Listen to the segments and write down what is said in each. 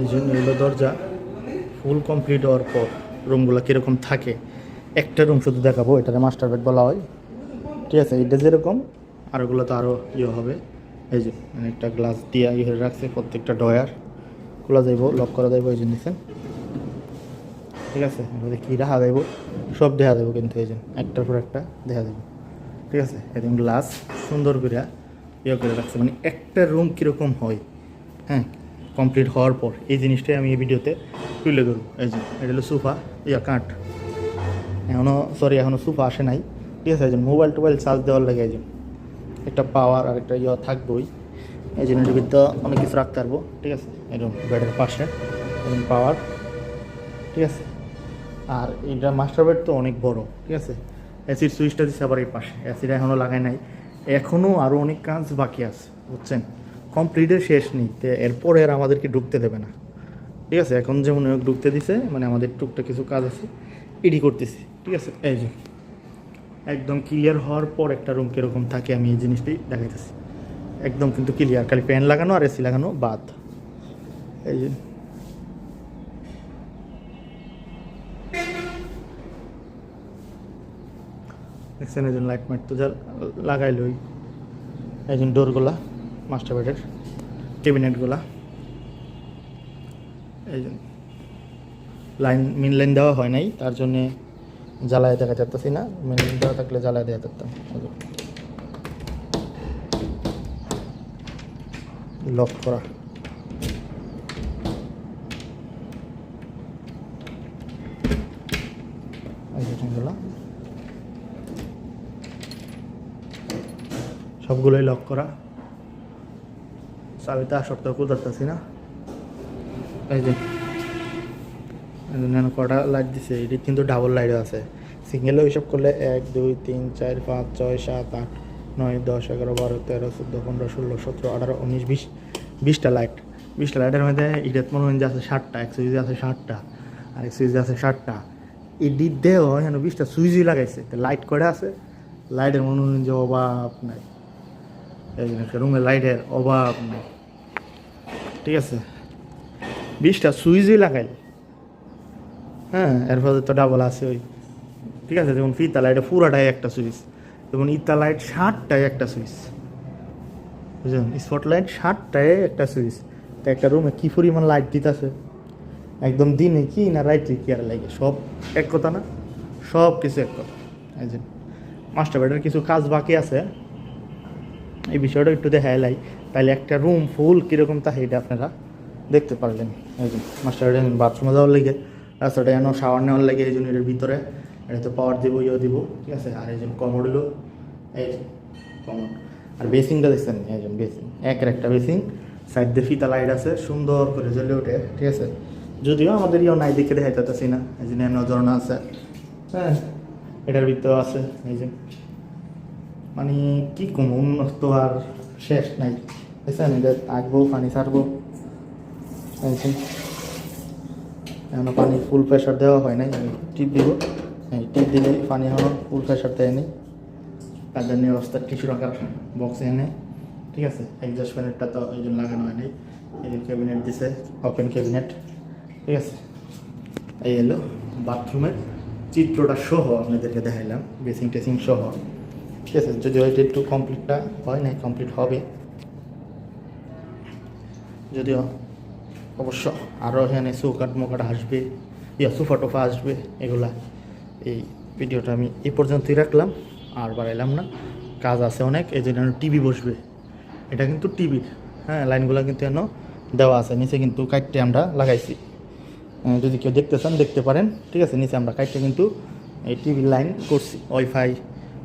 এই জন্য হলো দরজা ফুল কমপ্লিট হওয়ার পর রুমগুলো কীরকম থাকে, একটা রুম শুধু দেখাবো এটাতে মাস্টার বেড বলা হয়। ঠিক আছে এটা যেরকম আর ওগুলো তো আরও ইয়ে হবে। এই যে মানে একটা গ্লাস দিয়ে ইয়ে রাখছে, প্রত্যেকটা ডয়ার খোলা যাইব লক করা যাইব, এই যে নিছেন ঠিক আছে, এবারে কী রাখা যাইব? সব দেখা যাব কিন্তু এই যে, একটার পর একটা দেখা যাবে ঠিক আছে একদম গ্লাস সুন্দর করে ইয়ে করে রাখছে। মানে একটা রুম কীরকম হয় হ্যাঁ? কমপ্লিট হওয়ার পর এই জিনিসটাই আমি এই ভিডিওতে তুলে ধরবো। এই যে, এটা হলো সোফা ইয়া কাঠ। এখনও সরি এখনও সোফা আসে নাই। ঠিক আছে যে মোবাইল টোবাইল চার্জ দেওয়ার লাগে যে একটা পাওয়ার আর একটা ইয়ে থাকবোই। এই জন্য ভিতরে অনেক কিছু রাখতে পারব। ঠিক আছে এরকম বেডের পাশে এরকম পাওয়ার ঠিক আছে, আর এটা মাস্টার বেড তো অনেক বড়। ঠিক আছে এসির সুইচটা দিচ্ছে আবার এই পাশে। এসিটা এখনও লাগাই নাই। এখনও আরও অনেক কাজ বাকি আছে, বুঝছেন? কমপ্লিটের শেষ নেই। এরপরে আর আমাদেরকে ঢুকতে দেবে না। ঠিক আছে? এখন যেমন ঢুকতে দিছে মানে আমাদের টুকটা কিছু কাজ আছে, এডি করতেছি। ঠিক আছে? এই যে, একদম ক্লিয়ার হওয়ার পর একটা রুম কীরকম থাকে, আমি এই জিনিসটি দেখাইতেছি। একদম কিন্তু ক্লিয়ার খালি ফ্যান লাগানো আর এসি লাগানো বাদ। এই যে। দেখছেন, এই জন্য লাইট মাইট তো যা লাগাইলই। এই জন্য ডোরগুলা মাস্টার বেডের ক্যাবিনেটগুলা। এই জন্য লাইন মেন লাইন দেওয়া হয় নাই, তার জন্যে জ্বালায় দেখা যাচ্ছে না। মেন লাইন দেওয়া থাকলে জ্বালায় দেওয়া থাকতাম লক করা। সবগুলোই লক করা। চাবিতে আসর তো কুদারতেছি না। এই যে কটা লাইট দিছে, এটি কিন্তু ডাবল লাইটও আছে। সিঙ্গেলও হিসাব করলে এক, দুই, তিন, চার, পাঁচ, ছয়, সাত, আট, নয়, দশ, এগারো, বারো, তেরো, চোদ্দ, পনেরো, ষোলো, সতেরো, আঠারো, উনিশ, বিশ, বিশটা লাইট বিশটা লাইটের মধ্যে ইডেত মনে হয় আছে ষাটটা, এক সুইচে আছে ষাটটা, আর এক সুইচে আছে ষাটটা। এডি দেও যেন বিশটা সুইচই লাগাইছে। তো লাইট করে আছে? লাইটের মনে হয় যে অভাব নাই। এই জন্য রুমের লাইটের অভাব নাই। ঠিক আছে? বিশটা সুইচই লাগাইল হ্যাঁ এরপরে তো ডাবল আছে ওই। ঠিক আছে, যেমন ফিতা লাইটে পুরাটাই একটা সুইচ। যেমন ইতা লাইট ষাটটায় একটা সুইচ। বুঝলেন? স্পট লাইট ষাটটায় একটা সুইচ। তো একটা রুমে কী পরিমাণ লাইট দিতেছে? একদম দিনে কি না রাইটে কি আর লাগে? সব এক কথা না? সব কিছু এক কথা। মাস্টার বেডের কিছু কাজ বাকি আছে। এই বিষয়টা একটু দেখাই লাই। তাহলে একটা রুম ফুল কীরকম তা এটা আপনারা দেখতে পারলেন। এই যে মাস্টার বাথরুমে যাওয়ার লেগে, রাস্তাটা যেন শাওয়ার নেওয়ার লাগে এই জন্য ভিতরে, এটা তো পাওয়ার দিব ইয়ে দিব, ঠিক আছে? আর এই জন্য কমোড হলো, এই কমোড আর বেসিংটা দেখছেন? এই জন্য বেসিং একের একটা বেসিং সাইড দিয়ে ফিতা লাইট আছে, সুন্দর করে জ্বলে ওঠে, ঠিক আছে? যদিও আমাদের ইয়ে নাই, দেখে দেখাইতেছি না, এই জন্য এমন ঝর্ণা আছে। হ্যাঁ এটার ভিতরেও আছে, এই যে। মানে কি কোনো উন্নত আর শেষ নাই। বুঝছেন এটা আঁকবো পানি ছাড়বো এই যে এখনও পানি ফুল প্রেশার দেওয়া হয় নাই, আমি টিপ দিব। এই টিপ দিলে পানি এখনও ফুল প্রেশার দেয় নি কাজের নিয়ে অবস্থা টিস্যু রাখার বক্সে এনে, ঠিক আছে? এক্সস্ট ফ্যানেরটা তো এই জন্য লাগানো হয়নি। এই যে ক্যাবিনেট দিছে ওপেন ক্যাবিনেট ঠিক আছে? এই এলো বাথরুমের চিত্রটা সহ আপনাদেরকে দেখাইলাম বেসিং টেসিং সহ। ঠিক আছে? যদিও এটা একটু কমপ্লিটটা হয়, নাই কমপ্লিট হবে। যদিও অবশ্য আরও এখানে চৌকাট মোকাট আসবে, ইয়া সোফা টোফা আসবে, এগুলা এই ভিডিওটা আমি এই পর্যন্তই রাখলাম, আর বাড়াইলাম না। কাজ আছে অনেক, এই জন্য টিভি বসবে। এটা কিন্তু টিভির হ্যাঁ লাইনগুলো কিন্তু এন দেওয়া আছে, নিচে কিন্তু কাইটে আমরা লাগাইছি। যদি কেউ দেখতে চান, দেখতে পারেন, ঠিক আছে, নিচে আমরা কাইটে কিন্তু এই টিভির লাইন করছি, ওয়াইফাই,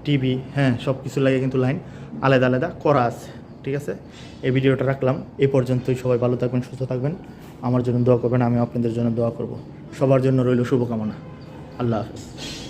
টিভি হ্যাঁ সব কিছু লাগে কিন্তু লাইন আলাদা আলাদা করা আছে। ঠিক আছে? এই ভিডিওটা রাখলাম। এই পর্যন্তই সবাই ভালো থাকবেন, সুস্থ থাকবেন। আমার জন্য দোয়া করবেন আমি আপনাদের জন্য দোয়া করব। সবার জন্য রইল শুভকামনা। আল্লাহ হাফেজ।